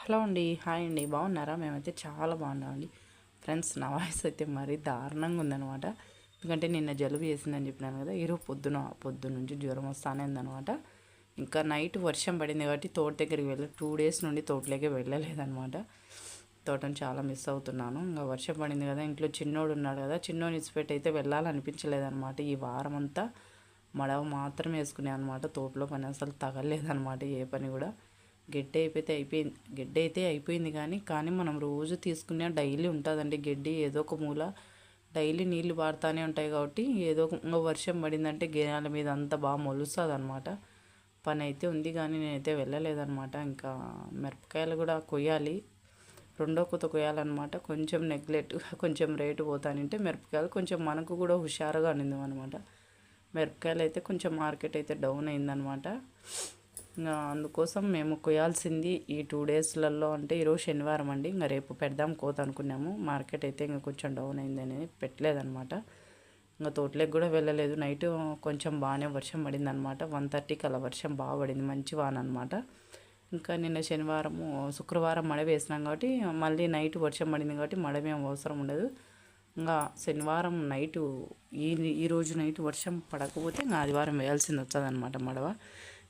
Hello అండి hi అండి. బాగున్నారా? మేమైతే చాలా బాగున్నామండి. ఫ్రెండ్స్ నా వాయిస్ అయితే మరీ దారుణంగా ఉందనమాట ఎందుకంటే నిన్న జలుబు చేసిందని చెప్పినాను కదా ఈరోజు పొద్దున పొద్దున్న నుంచి జ్వరం వస్తానే ఉందనమాట ఇంకా నైట్ వర్షం పడింది కాబట్టి తోట దగ్గరికి వెళ్ళి టూ డేస్ నుండి తోటలోకి వెళ్ళలేదనమాట తోటను చాలా మిస్ అవుతున్నాను. ఇంకా వర్షం పడింది కదా ఇంట్లో చిన్నోడు ఉన్నాడు కదా చిన్నోడు ఇచ్చిపెట్టి అయితే వెళ్ళాలనిపించలేదనమాట ఈ వారం అంతా మడవ మాత్రం వేసుకునే అనమాట తోటలో పని అసలు తగలేదన్నమాట ఏ పని కూడా. గడ్డి అయిపోతే అయిపోయింది. గడ్డి అయితే అయిపోయింది కానీ కానీ మనం రోజు తీసుకునే డైలీ ఉంటుందండి గడ్డి. ఏదో ఒక మూల డైలీ నీళ్ళు పారుతూనే ఉంటాయి కాబట్టి ఏదో ఒక ఇంకా వర్షం పడిందంటే గేనాల మీద అంతా బాగా మొలుస్తుంది అనమాట పని అయితే ఉంది కానీ నేనైతే వెళ్ళలేదన్నమాట. ఇంకా మిరపకాయలు కూడా కొయ్యాలి. రెండో కొత్త కొయ్యాలన్నమాట. కొంచెం నెగ్లెక్ట్ కొంచెం రేటు పోతానంటే మిరపకాయలు కొంచెం మనకు కూడా హుషారుగా అనింది అనమాట మిరపకాయలు అయితే కొంచెం మార్కెట్ అయితే డౌన్ అయిందనమాట అందుకోసం మేము కొయ్యాల్సింది ఈ టూ డేస్లలో అంటే ఈరోజు శనివారం అండి. ఇంకా రేపు పెడదాం కోత అనుకున్నాము. మార్కెట్ అయితే ఇంకా కొంచెం డౌన్ అయిందని పెట్టలేదనమాట ఇంకా తోటలోకి కూడా వెళ్ళలేదు. నైట్ కొంచెం బాగానే వర్షం పడింది అనమాట వన్ థర్టీకి అలా వర్షం బాగా పడింది. మంచి వాన అనమాట ఇంకా నిన్న శనివారము శుక్రవారం మడ వేసినాం కాబట్టి మళ్ళీ నైట్ వర్షం పడింది కాబట్టి మడమేం అవసరం ఉండదు. ఇంకా శనివారం నైటు ఈ ఈరోజు నైట్ వర్షం పడకపోతే ఇంకా ఆదివారం వేయాల్సింది వస్తుంది అనమాట మడవ.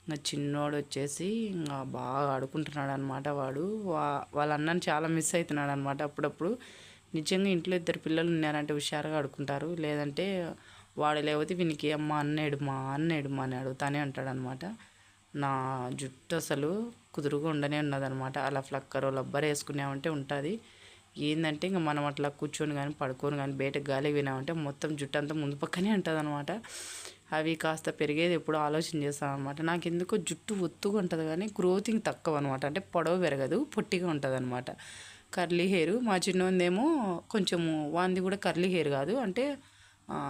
ఇంకా చిన్నోడు వచ్చేసి ఇంకా బాగా ఆడుకుంటున్నాడు అనమాట వాడు. వా వాళ్ళ అన్నని చాలా మిస్ అవుతున్నాడు అనమాట అప్పుడప్పుడు. నిజంగా ఇంట్లో ఇద్దరు పిల్లలు ఉన్నారంటే హుషారుగా ఆడుకుంటారు. లేదంటే వాడు లేకపోతే వీనికి అమ్మ అన్నేడు మా అన్నేడు మా అని అడుగుతానే ఉంటాడనమాట నా జుట్టు అసలు కుదురుగా ఉండనే ఉన్నదనమాట అలా ఫ్లక్కర్ లబ్బర్ వేసుకున్నామంటే ఉంటుంది. ఏంటంటే ఇంకా మనం అట్లా కూర్చొని కానీ పడుకొని కానీ బయటకు గాలి వినామంటే మొత్తం జుట్టు అంతా ముందు పక్కనే ఉంటుంది అనమాట అవి కాస్త పెరిగేది ఎప్పుడు ఆలోచన చేస్తాను అనమాట నాకు ఎందుకో జుట్టు ఒత్తుగా ఉంటుంది కానీ గ్రోతింగ్ తక్కువ అనమాట అంటే పొడవు పెరగదు పొట్టిగా ఉంటుంది అనమాట కర్లీ హెయిర్ మా చిన్నోందేమో కొంచెము వాంది కూడా కర్లీ హెయిర్ కాదు. అంటే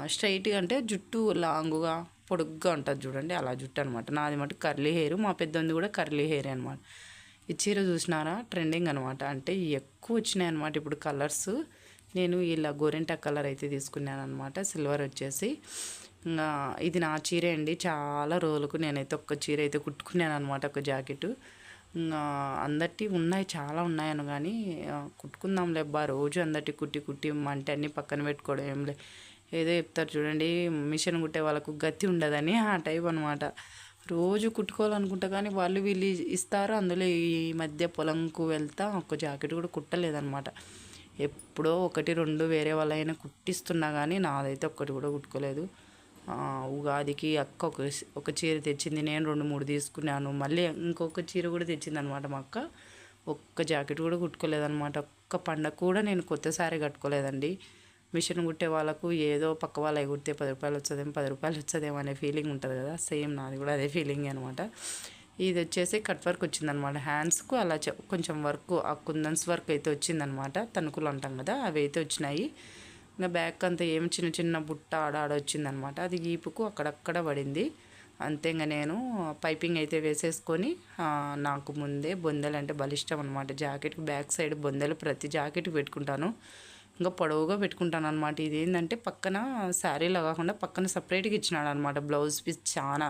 స్ట్రైట్గా అంటే జుట్టు లాంగుగా పొడుగ్గా ఉంటుంది చూడండి అలా జుట్టు అనమాట నాది మటు కర్లీ హెయిర్ మా పెద్దంది కూడా కర్లీ హెయిర్ అనమాట ఈ చీర చూసినారా? ట్రెండింగ్ అనమాట అంటే ఎక్కువ వచ్చినాయి అనమాట ఇప్పుడు కలర్స్ నేను ఇలా గోరెంటా కలర్ అయితే తీసుకున్నాను అనమాట సిల్వర్ వచ్చేసి. ఇంకా ఇది నా చీరే అండి. చాలా రోజులకు నేనైతే ఒక్క చీర అయితే కుట్టుకున్నాను అనమాట ఒక జాకెట్. ఇంకా ఉన్నాయి చాలా ఉన్నాయను కానీ కుట్టుకుందాం లేబ్బా రోజు అందటి కుట్టి కుట్టి అంటే అన్నీ పక్కన పెట్టుకోవడం ఏం లే. ఏదో చెప్తారు చూడండి మిషన్ కుట్టే వాళ్ళకు గతి ఉండదని ఆ టైప్ అనమాట రోజు కుట్టుకోవాలనుకుంటా కానీ వాళ్ళు వీళ్ళు ఇస్తారు. అందులో ఈ మధ్య పొలంకు వెళ్తా ఒక జాకెట్ కూడా కుట్టలేదనమాట ఎప్పుడో ఒకటి రెండు వేరే వాళ్ళైనా కుట్టిస్తున్నా కానీ నాదైతే ఒక్కటి కూడా కుట్టుకోలేదు. ఉగాదికి అక్క ఒక ఒక చీర తెచ్చింది. నేను రెండు మూడు తీసుకున్నాను. మళ్ళీ ఇంకొక చీర కూడా తెచ్చింది అనమాట మా అక్క. ఒక్క జాకెట్ కూడా కుట్టుకోలేదనమాట ఒక్క పండగ కూడా నేను కొత్త సారీ కట్టుకోలేదండి. మిషన్ కుట్టే వాళ్ళకు ఏదో పక్క వాళ్ళవి కుడితే పది రూపాయలు వచ్చేదేమో పది రూపాయలు వచ్చేదేమో అనే ఫీలింగ్ ఉంటుంది కదా. సేమ్ నాది కూడా అదే ఫీలింగ్ అనమాట ఇది వచ్చేసి కట్ వర్క్ వచ్చిందనమాట హ్యాండ్స్కు అలా కొంచెం వర్క్ ఆ కుందన్స్ వర్క్ అయితే వచ్చిందనమాట తణుకులు అంటాం కదా అవి అయితే వచ్చినాయి. ఇంకా బ్యాక్ అంతా ఏం చిన్న చిన్న బుట్ట ఆడ ఆడ వచ్చిందనమాట అది గీపుకు అక్కడక్కడ పడింది. అంతే ఇంకా నేను పైపింగ్ అయితే వేసేసుకొని నాకు ముందే బొందెలు అంటే బలిష్టం అనమాట జాకెట్కి బ్యాక్ సైడ్ బొందెలు ప్రతి జాకెట్కి పెట్టుకుంటాను. ఇంకా పొడవుగా పెట్టుకుంటాను అనమాట ఇది ఏంటంటే పక్కన శారీలో కాకుండా పక్కన సపరేట్గా ఇచ్చినాడు అనమాట బ్లౌజ్ పీస్ చాలా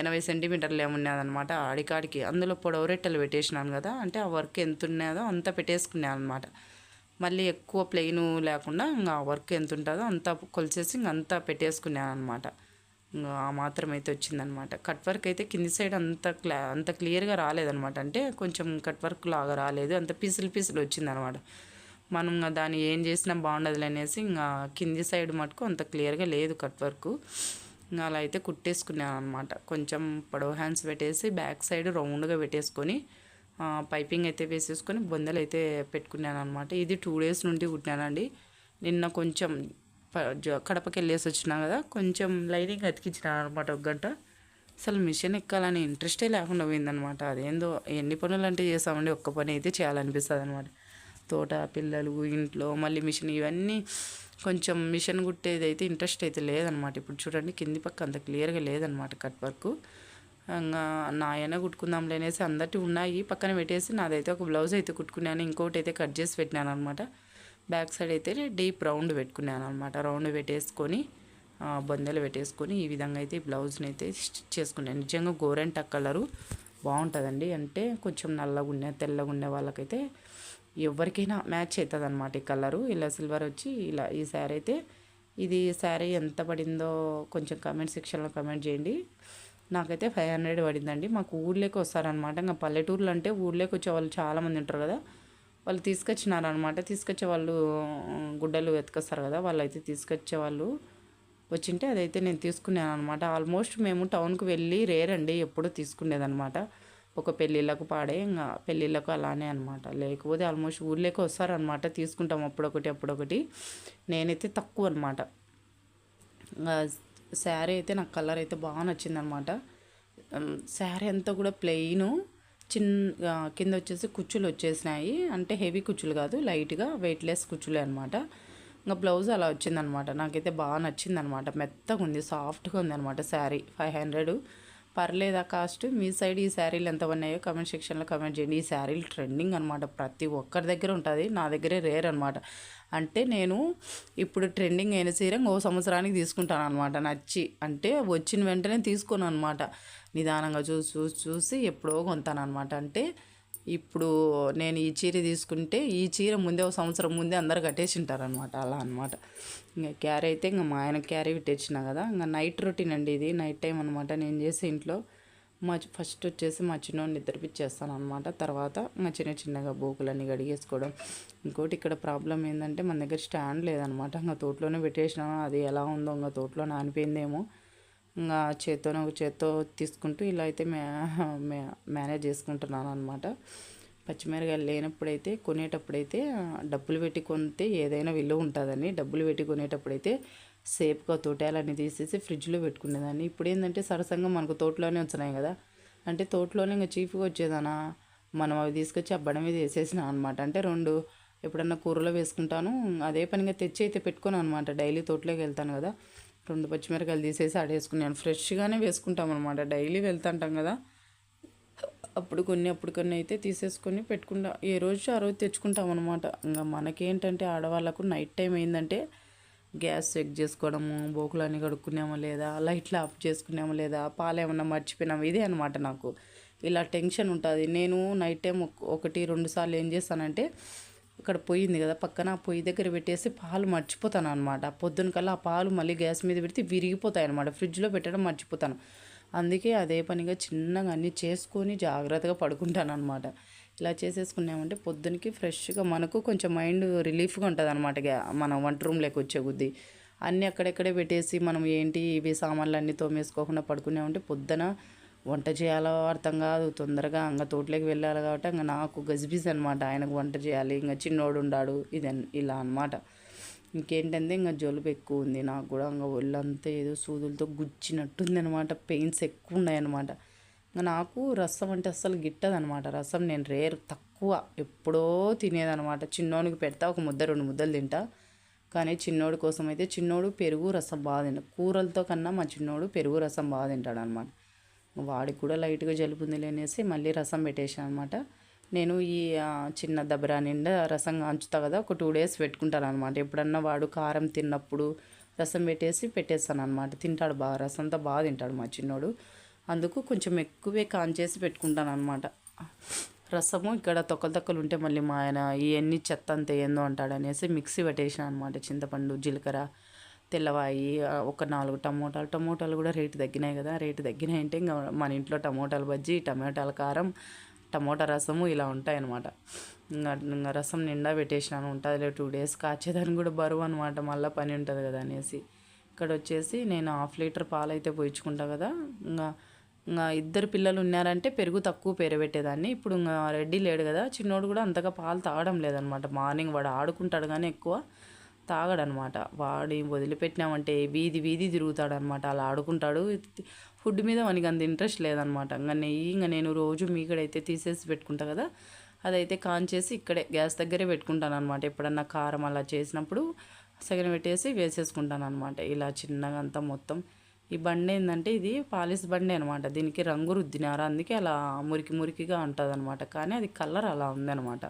ఎనభై సెంటీమీటర్లు ఏమున్నదనమాట ఆడికాడికి. అందులో పొడవు రెట్టెలు పెట్టేసినాను కదా అంటే ఆ వర్క్ ఎంత ఉన్నదో అంత పెట్టేసుకున్నాను అనమాట మళ్ళీ ఎక్కువ ప్లెయిన్ లేకుండా ఇంకా ఆ వర్క్ ఎంత ఉంటుందో అంత కొలిచేసి ఇంక అంతా పెట్టేసుకున్నాను అనమాట ఆ మాత్రం అయితే వచ్చిందనమాట కట్ వర్క్ అయితే కింది సైడ్ అంత క్లా అంత క్లియర్గా రాలేదనమాట అంటే కొంచెం కట్ వర్క్ లాగా రాలేదు అంత పీసులు పీసులు వచ్చిందనమాట మనం దాన్ని ఏం చేసినా బాగుండదులే అనేసి ఇంకా కింది సైడ్ మటుకు అంత క్లియర్గా లేదు కట్ వర్క్. ఇంకా అలా అయితే కుట్టేసుకున్నాను అనమాట కొంచెం పొడవు హ్యాండ్స్ పెట్టేసి బ్యాక్ సైడ్ రౌండ్గా పెట్టేసుకొని పైపింగ్ అయితే వేసేసుకొని బొందలు అయితే పెట్టుకున్నాను అనమాట ఇది టూ డేస్ నుండి కుట్టినానండి. నిన్న కొంచెం కడపకి వెళ్ళేసి వచ్చినా కదా కొంచెం లైనింగ్ అతికించినాను అనమాట ఒక గంట. అసలు మిషన్ ఎక్కాలని ఇంట్రెస్టే లేకుండా పోయిందనమాట అదేందో ఎన్ని పనులు అంటే చేసామండి ఒక్క పని అయితే చేయాలనిపిస్తుంది అనమాట తోట పిల్లలు ఇంట్లో మళ్ళీ మిషన్ ఇవన్నీ కొంచెం మిషన్ కుట్టేది అయితే ఇంట్రెస్ట్ అయితే లేదనమాట ఇప్పుడు చూడండి కింది పక్క అంత క్లియర్గా లేదనమాట కట్ వర్క్ ఇంకా నాయన కుట్టుకుందాం లేనేసి అందరి ఉన్నాయి. పక్కన పెట్టేసి నాదైతే ఒక బ్లౌజ్ అయితే కుట్టుకున్నాను. ఇంకోటి అయితే కట్ చేసి పెట్టినాను అనమాట బ్యాక్ సైడ్ అయితే డీప్ రౌండ్ పెట్టుకున్నాను అనమాట రౌండ్ పెట్టేసుకొని బొందెలు పెట్టేసుకొని ఈ విధంగా అయితే ఈ బ్లౌజ్ని అయితే స్టిచ్ చేసుకున్నాను. నిజంగా గోరెంట కలరు బాగుంటుందండి. అంటే కొంచెం నల్లగా ఉండే తెల్లగా ఉండే వాళ్ళకైతే ఎవరికైనా మ్యాచ్ అవుతుంది అనమాట ఈ కలరు. ఇలా సిల్వర్ వచ్చి ఇలా ఈ శారీ అయితే ఇది శారీ ఎంత పడిందో కొంచెం కమెంట్ సెక్షన్లో కమెంట్ చేయండి. నాకైతే ఫైవ్ హండ్రెడ్ పడిందండి. మాకు ఊళ్ళోకి వస్తారనమాట ఇంకా పల్లెటూర్లు అంటే ఊళ్ళోకి వచ్చే వాళ్ళు చాలామంది ఉంటారు కదా. వాళ్ళు తీసుకొచ్చినారనమాట తీసుకొచ్చే వాళ్ళు గుడ్డలు ఎత్తుకొస్తారు కదా. వాళ్ళు అయితే తీసుకొచ్చే వాళ్ళు వచ్చింటే అదైతే నేను తీసుకున్నాను అనమాట ఆల్మోస్ట్ మేము టౌన్కి వెళ్ళి రేరండి ఎప్పుడూ తీసుకునేదనమాట ఒక పెళ్ళిళ్ళకు పాడే ఇంకా పెళ్ళిళ్ళకు అలానే అనమాట లేకపోతే ఆల్మోస్ట్ ఊర్లోకి వస్తారనమాట తీసుకుంటాం అప్పుడొకటి అప్పుడొకటి. నేనైతే తక్కువ అనమాట శారీ అయితే నాకు కలర్ అయితే బాగా నచ్చిందనమాట శారీ అంతా కూడా ప్లెయిన్. చిన్న కింద వచ్చేసి కుచ్చులు వచ్చేసినాయి. అంటే హెవీ కుచ్చులు కాదు లైట్గా వెయిట్లెస్ కుచ్చులే అనమాట ఇంకా బ్లౌజ్ అలా వచ్చిందనమాట నాకైతే బాగా నచ్చిందనమాట మెత్తగా ఉంది సాఫ్ట్గా ఉంది అనమాట శారీ. Five hundred. పర్లేదా కాస్ట్? మీ సైడ్ ఈ శారీలు ఎంత ఉన్నాయో కమెంట్ సెక్షన్లో కమెంట్ చేయండి. ఈ శారీలు ట్రెండింగ్ అనమాట ప్రతి ఒక్కరి దగ్గర ఉంటుంది. నా దగ్గరే రేర్ అనమాట అంటే నేను ఇప్పుడు ట్రెండింగ్ అయిన సీర ఓ సంవత్సరానికి తీసుకుంటాను అనమాట నచ్చి. అంటే వచ్చిన వెంటనే తీసుకోను అనమాట నిదానంగా చూసి చూసి చూసి ఎప్పుడో కొంతాను అనమాట అంటే ఇప్పుడు నేను ఈ చీర తీసుకుంటే ఈ చీర ముందే ఒక సంవత్సరం ముందే అందరు కట్టేసి ఉంటారనమాట అలా అనమాట ఇంకా క్యారీ అయితే ఇంకా మా ఆయన క్యారీ పెట్టేసిన కదా ఇంకా నైట్ రొటీన్ అండి ఇది. నైట్ టైం అనమాట నేను చేసే ఇంట్లో. మా ఫస్ట్ వచ్చేసి మా చిన్నోడిని నిద్రపిచ్చేస్తాను అనమాట తర్వాత ఇంకా చిన్న చిన్నగా బోకులన్నీ గడిగేసుకోవడం ఇంకోటి ఇక్కడ ప్రాబ్లం ఏంటంటే మన దగ్గర స్టాండ్ లేదనమాట ఇంకా తోటలోనే పెట్టేసినాను అది ఎలా ఉందో ఇంకా తోటలో నానిపోయిందేమో. ఇంకా చేత్తోనే ఒక చేత్తో తీసుకుంటూ ఇలా అయితే మే మేనేజ్ చేసుకుంటున్నాను అనమాట పచ్చిమిరకాయలు లేనప్పుడైతే కొనేటప్పుడైతే డబ్బులు పెట్టి కొంటే ఏదైనా విలువ ఉంటుందని డబ్బులు పెట్టి కొనేటప్పుడైతే సేఫ్గా తోటేయాలని తీసేసి ఫ్రిడ్జ్లో పెట్టుకునేదాన్ని. ఇప్పుడు ఏంటంటే సరసంగా మనకు తోటలోనే వచ్చినాయి కదా. అంటే తోటలోనే ఇంకా చీఫ్గా వచ్చేదానా? మనం అవి తీసుకొచ్చి అబ్బడం మీద వేసేసిన అనమాట అంటే రెండు ఎప్పుడన్నా కూరలో వేసుకుంటాను. అదే పనిగా తెచ్చి అయితే పెట్టుకోను అనమాట డైలీ తోటలోకి వెళ్తాను కదా. రెండు పచ్చిమిరకాయలు తీసేసి ఆడేసుకున్నాను. ఫ్రెష్గానే వేసుకుంటాం అనమాట డైలీ వెళ్తుంటాం కదా. అప్పుడు కొన్ని అప్పుడు కొన్ని అయితే తీసేసుకొని పెట్టుకుంటా. ఏ రోజు ఆ రోజు తెచ్చుకుంటాం అనమాట ఇంకా మనకేంటంటే ఆడవాళ్ళకు నైట్ టైం ఏంటంటే గ్యాస్ చెక్ చేసుకోవడము బోకులన్నీ కడుక్కున్నామా లేదా లైట్లు ఆఫ్ చేసుకున్నామా లేదా పాలు ఏమన్నా మర్చిపోయినామా? ఇదే అనమాట నాకు. ఇలా టెన్షన్ ఉంటుంది. నేను నైట్ టైం ఒకటి రెండు సార్లు ఏం చేస్తానంటే ఇక్కడ పొయ్యింది కదా పక్కన పొయ్యి దగ్గర పెట్టేసి పాలు మర్చిపోతాను అనమాట పొద్దున కల్లా ఆ పాలు మళ్ళీ గ్యాస్ మీద పెడితే విరిగిపోతాయి అనమాట ఫ్రిడ్జ్లో పెట్టడం మర్చిపోతాను. అందుకే అదే పనిగా చిన్నగా అన్నీ చేసుకొని జాగ్రత్తగా పడుకుంటాను అనమాట ఇలా చేసేసుకున్నామంటే పొద్దునకి ఫ్రెష్గా మనకు కొంచెం మైండ్ రిలీఫ్గా ఉంటుంది అనమాట మనం వంట రూమ్లోకి వచ్చే కొద్దీ. అన్నీ అక్కడెక్కడే పెట్టేసి మనం ఏంటి ఇవి సామాన్లు అన్నీ తోమేసుకోకుండా పడుకున్నామంటే పొద్దున వంట చేయాలో అర్థం కాదు తొందరగా ఇంకా తోటలోకి వెళ్ళాలి కాబట్టి ఇంకా నాకు గజిబిజ్ అనమాట ఆయనకు వంట చేయాలి ఇంకా చిన్నోడు ఉండాడు ఇది ఇలా ఇంకేంటంటే ఇంకా జలుబు ఎక్కువ ఉంది నాకు కూడా ఇంకా ఒళ్ళంతా ఏదో సూదులతో గుచ్చినట్టుంది అనమాట పెయిన్స్ ఎక్కువ ఉన్నాయన్నమాట ఇంకా నాకు రసం అంటే అస్సలు గిట్టదనమాట రసం నేను రేర్ తక్కువ ఎప్పుడో తినేదనమాట చిన్నోడికి పెడతా ఒక ముద్ద రెండు ముద్దలు తింటా. కానీ చిన్నోడి కోసం అయితే చిన్నోడు పెరుగు రసం బాగా తింటాడు కూరలతో కన్నా మా చిన్నోడు పెరుగు రసం బాగా తింటాడు అనమాట వాడికి కూడా లైట్గా జలుబుంది లేనేసి మళ్ళీ రసం పెట్టేసాను అనమాట నేను ఈ చిన్న దబరా నిండా రసం కాంచుతా కదా ఒక టూ డేస్ పెట్టుకుంటాను అనమాట ఎప్పుడన్నా వాడు కారం తిన్నప్పుడు రసం పెట్టేసి పెట్టేస్తాను అనమాట తింటాడు బాగా రసంతో బాగా తింటాడు మా చిన్నోడు. అందుకు కొంచెం ఎక్కువే కాంచేసి పెట్టుకుంటాను అనమాట రసము ఇక్కడ తొక్కలు తొక్కలు ఉంటే మళ్ళీ మా ఆయన ఇవన్నీ చెత్త అంత ఏందో అంటాడు అనేసి మిక్సీ పెట్టేసిన అనమాట చింతపండు జీలకర్ర తెల్లవాయి ఒక నాలుగు టమోటాలు టమోటాలు కూడా రేటు తగ్గినాయి కదా. రేటు తగ్గినాయంటే ఇంకా మన ఇంట్లో టమోటాలు బజ్జి టమోటాల కారం టమోటా రసము ఇలా ఉంటాయన్నమాట. ఇంకా రసం నిండా పెట్టేసినాను. ఉంటుంది టూ డేస్ కాచేదానికి కూడా బరువు అనమాట మళ్ళీ పని ఉంటుంది కదా అనేసి. ఇక్కడ వచ్చేసి నేను హాఫ్ లీటర్ పాలు అయితే పోయించుకుంటా కదా. ఇంకా ఇంకా ఇద్దరు పిల్లలు ఉన్నారంటే పెరుగు తక్కువ పెరబెట్టేదాన్ని ఇప్పుడు ఇంకా రెడ్డి లేడు కదా. చిన్నోడు కూడా అంతగా పాలు తాగడం లేదనమాట మార్నింగ్ వాడు ఆడుకుంటాడు కానీ ఎక్కువ. తాగడనమాట. వాడి వదిలిపెట్టినామంటే వీధి వీధి తిరుగుతాడనమాట. అలా ఆడుకుంటాడు. ఫుడ్ మీద మనకి అంత ఇంట్రెస్ట్ లేదనమాట. ఇంకా నెయ్యి ఇంకా నేను రోజు మీకడైతే తీసేసి పెట్టుకుంటా కదా. అదైతే కాన్ చేసి ఇక్కడే గ్యాస్ దగ్గరే పెట్టుకుంటాను అనమాట ఎప్పుడన్నా కారం అలా చేసినప్పుడు సగం పెట్టేసి వేసేసుకుంటాను అనమాట ఇలా చిన్నగా అంతా మొత్తం. ఈ బండి ఏంటంటే ఇది పాలిస్ బండి అనమాట. దీనికి రంగు రుద్దినారు. అందుకే అలా మురికి మురికిగా ఉంటుంది అనమాట కానీ అది కలర్ అలా ఉందనమాట.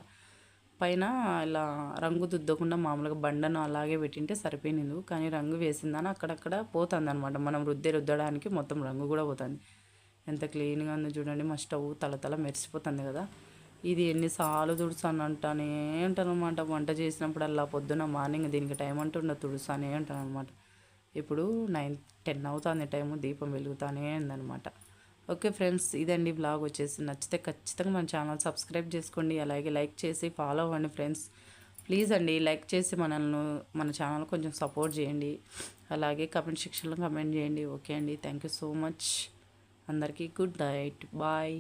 పైన ఇలా రంగు దుద్దకుండా మామూలుగా బండను అలాగే పెట్టింటే సరిపోయింది కానీ రంగు వేసిందని అక్కడక్కడ పోతుంది అనమాట మనం రుద్దే రుద్దడానికి మొత్తం రంగు కూడా పోతుంది. ఎంత క్లీన్గా ఉందో చూడండి. మా స్టవ్ తలతల మెరిసిపోతుంది కదా. ఇది ఎన్నిసార్లు తుడుసాను అంటానే ఉంటాను అనమాట వంట చేసినప్పుడల్లా పొద్దున మార్నింగ్ దీనికి టైం అంటుండదు తుడుసానే ఉంటాను అనమాట ఇప్పుడు నైన్ టెన్ అవుతుంది టైము. దీపం వెలుగుతానే ఉందనమాట ఓకే ఫ్రెండ్స్ ఇదండి బ్లాగ్ వచ్చేసి. నచ్చితే ఖచ్చితంగా మన ఛానల్ సబ్స్క్రైబ్ చేసుకోండి. అలాగే లైక్ చేసి ఫాలో అవ్వండి ఫ్రెండ్స్. ప్లీజ్ అండి లైక్ చేసి మనల్ని మన ఛానల్ కొంచెం సపోర్ట్ చేయండి. అలాగే కమెంట్ సెక్షన్లో కమెంట్ చేయండి. ఓకే అండి థ్యాంక్ యూ సో మచ్. అందరికీ గుడ్ నైట్. బాయ్.